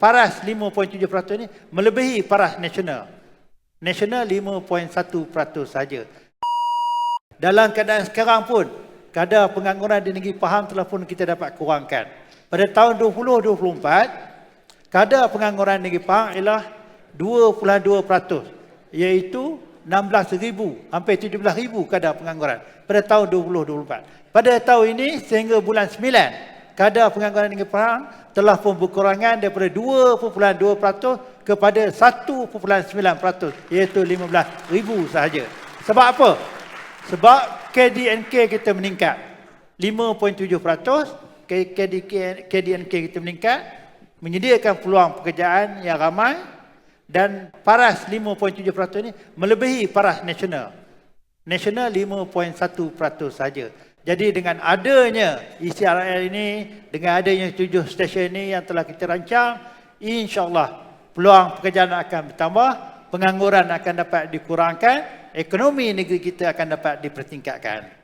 paras 5.7% ini melebihi paras nasional. Nasional 5.1% saja. Dalam keadaan sekarang pun, kadar pengangguran di negeri Pahang telah pun kita dapat kurangkan. Pada tahun 2024, kadar pengangguran di negeri Pahang ialah 2.2% iaitu 16,000 hampir 17,000 kadar pengangguran pada tahun 2024. Pada tahun ini sehingga bulan 9, kadar pengangguran negeri Pahang telah pun berkurangan daripada 2.2% kepada 1.9% iaitu 15,000 sahaja. Sebab apa? Sebab KDNK kita meningkat 5.7%, KDNK, KDNK kita meningkat, menyediakan peluang pekerjaan yang ramai dan paras 5.7% ini melebihi paras nasional. Nasional 5.1% saja. Jadi dengan adanya ECRL ini, dengan adanya tujuh stesen ini yang telah kita rancang, insyaAllah peluang pekerjaan akan bertambah, pengangguran akan dapat dikurangkan, ekonomi negeri kita akan dapat dipertingkatkan.